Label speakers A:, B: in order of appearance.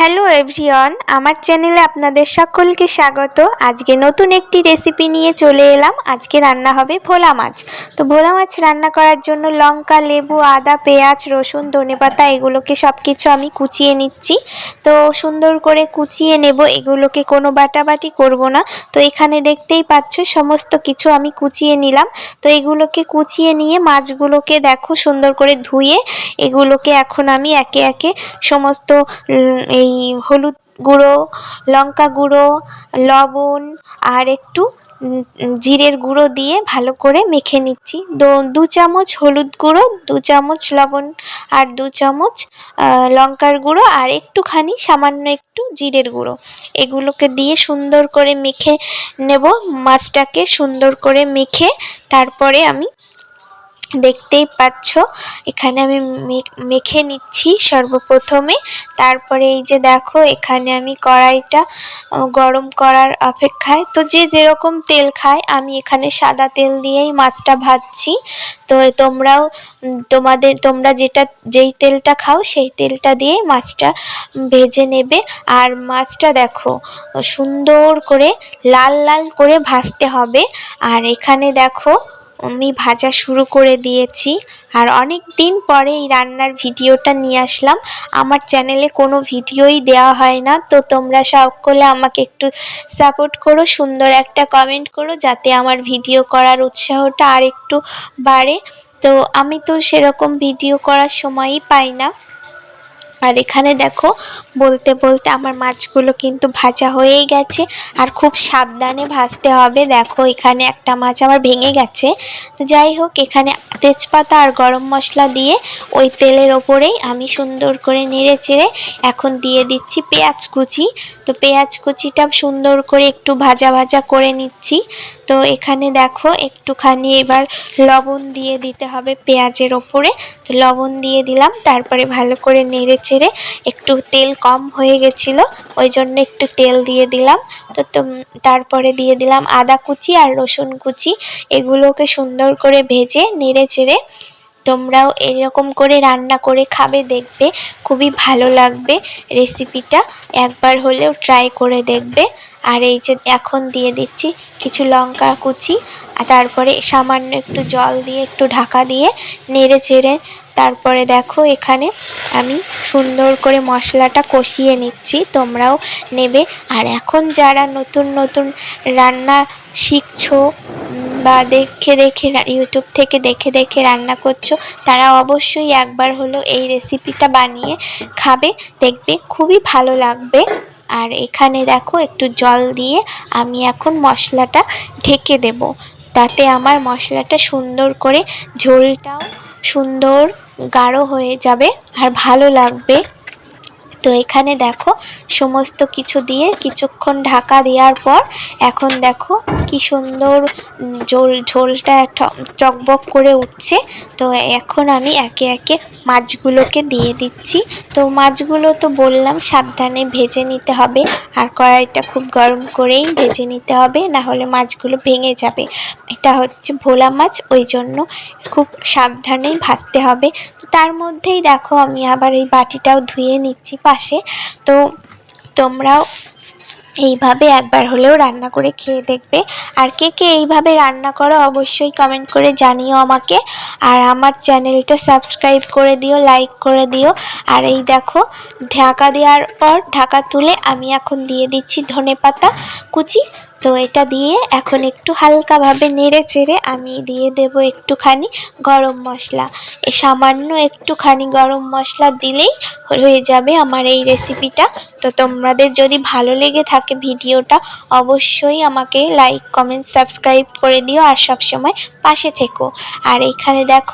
A: Hello everyone আমার চ্যানেলে আপনাদের সকলকে স্বাগত। আজকে নতুন একটি রেসিপি নিয়ে চলে এলাম। আজকে রান্না হবে ভোলা মাছ। তো ভোলা মাছ রান্না করার জন্য লঙ্কা লেবু আদা পেঁয়াজ রসুন ধনেপাতা এগুলোকে সব কিছু আমি কুচিয়ে নিচ্ছি। তো সুন্দর করে কুচিয়ে নেব। এগুলোকে কোনো বাটাবাটি করব না। তো এখানে দেখতেই পাচ্ছ সমস্ত কিছু আমি কুচিয়ে নিলাম। তো এগুলোকে কুচিয়ে নিয়ে মাছগুলোকে দেখো সুন্দর করে ধুয়ে এগুলোকে এখন আমি একে একে সমস্ত উম, এই হলুদ গুঁড়ো, লঙ্কা গুঁড়ো, লবণ আর একটু জিরের গুঁড়ো দিয়ে ভালো করে মেখে নিচ্ছি। দো- চামচ হলুদ গুঁড়ো, দু চামচ লবণ আর দু চামচ লঙ্কার গুঁড়ো আর একটুখানি সামান্য একটু জিরের গুঁড়ো। এগুলোকে দিয়ে সুন্দর করে মেখে নেব, মাছটাকে সুন্দর করে মেখে তারপরে আমি দেখতেই পাচ্ছ। এখানে আমি মেখে নিচ্ছি সর্বপ্রথমে। তারপরে এই যে দেখো, এখানে আমি কড়াইটা গরম করার অপেক্ষায়। তো যে যেরকম তেল খায়, আমি এখানে সাদা তেল দিয়েই মাছটা ভাজছি। তো তোমরাও তোমাদের, তোমরা যেটা, যেই তেলটা খাও, সেই তেলটা দিয়ে মাছটা ভেজে নেবে। আর মাছটা দেখো, সুন্দর করে, লাল লাল করে ভাজতে হবে। আর এখানে দেখো আমি ভাজা শুরু করে দিয়েছি। আর অনেক দিন পরে এই রান্নার ভিডিওটা নিয়ে আসলাম। আমার চ্যানেলে কোনো ভিডিওই দেওয়া হয় না। তো তোমরা সকলে আমাকে একটু সাপোর্ট করো, সুন্দর একটা কমেন্ট করো, যাতে আমার ভিডিও করার উৎসাহটা আর একটু বাড়ে। তো আমি তো সেরকম ভিডিও করার সময়ই পাই না। আর এখানে দেখো, বলতে বলতে আমার মাছগুলো কিন্তু ভাজা হয়েই গেছে। আর খুব সাবধানে ভাজতে হবে। দেখো, এখানে একটা মাছ আমার ভেঙে গেছে। তো যাই হোক, এখানে তেজপাতা আর গরম মশলা দিয়ে ওই তেলের ওপরেই আমি সুন্দর করে নেড়ে চেড়ে এখন দিয়ে দিচ্ছি পেঁয়াজ কুচি। তো পেঁয়াজ কুচিটা সুন্দর করে একটু ভাজা ভাজা করে নিচ্ছি। তো এখানে দেখো একটুখানি এবার লবণ দিয়ে দিতে হবে পেঁয়াজের ওপরে। তো লবণ দিয়ে দিলাম, তারপরে ভালো করে নেড়ে চেড়ে একটু তেল কম হয়ে গেছিল, ওই জন্য একটু তেল দিয়ে দিলাম। তো তারপরে দিয়ে দিলাম আদা কুচি আর রসুন কুচি। এগুলোকে সুন্দর করে ভেজে নেড়ে চেড়ে তোমরাও এরকম করে রান্না করে খাবে, দেখবে খুবই ভালো লাগবে রেসিপিটা একবার হলেও ট্রাই করে দেখবে। আর এই যে এখন দিয়ে দিচ্ছি কিছু লঙ্কা কুচি, আর তারপরে সামান্য একটু জল দিয়ে, একটু ঢাকা দিয়ে নেড়ে চেড়ে তারপরে দেখো এখানে আমি সুন্দর করে মশলাটা কষিয়ে নিচ্ছি, তোমরাও নেবে। আর এখন যারা নতুন নতুন রান্না শিখছো বা দেখে দেখে ইউটিউব থেকে দেখে দেখে রান্না করছ, তারা অবশ্যই একবার হলো এই রেসিপিটা বানিয়ে খাবে, দেখবে খুবই ভালো লাগবে। আর এখানে দেখো, একটু জল দিয়ে আমি এখন মশলাটা ঢেকে দেব। তাতে আমার মশলাটা সুন্দর করে ঝোলটাও সুন্দর, গাঢ় হয়ে যাবে আর ভালো লাগবে। তো এখানে দেখো সমস্ত কিছু দিয়ে কিছুক্ষণ ঢাকা দেওয়ার পর এখন দেখো কি সুন্দর ঝোল, ঝোলটা টকবক করে উঠছে। তো এখন আমি একে একে মাছগুলোকে দিয়ে দিচ্ছি। তো মাছগুলো তো বললাম সাবধানে ভেজে নিতে হবে। আর কড়াইটা খুব গরম করেই ভেজে নিতে হবে, না হলে মাছগুলো ভেঙে যাবে। এটা হচ্ছে ভোলা মাছ, ওই জন্য খুব সাবধানেই ভাজতে হবে। তার মধ্যেই দেখো আমি আবার এই বাটিটাও ধুয়ে নিচ্ছি। পাশে। তো তোমরাও এইভাবে একবার হলেও রান্না করে খেয়ে দেখবে। আর কে কে এইভাবে রান্না করো অবশ্যই কমেন্ট করে জানিও আমাকে। আর আমার চ্যানেলটা সাবস্ক্রাইব করে দিও লাইক করে দিও। আর এই দেখো, ঢাকা দেওয়ার পর ঢাকা তুলে আমি এখন দিয়ে দিচ্ছি ধনে পাতা কুচি। তো এটা দিয়ে এখন একটু হালকাভাবে নেড়ে চেড়ে আমি দিয়ে দেব একটুখানি গরম মশলা। সামান্য একটুখানি গরম মশলা দিলেই হয়ে যাবে আমার এই রেসিপিটা তো তোমাদের যদি ভালো লেগে থাকে ভিডিওটা, অবশ্যই আমাকে লাইক কমেন্ট সাবস্ক্রাইব করে দিও আর সবসময় পাশে থেকো। আর এখানে দেখ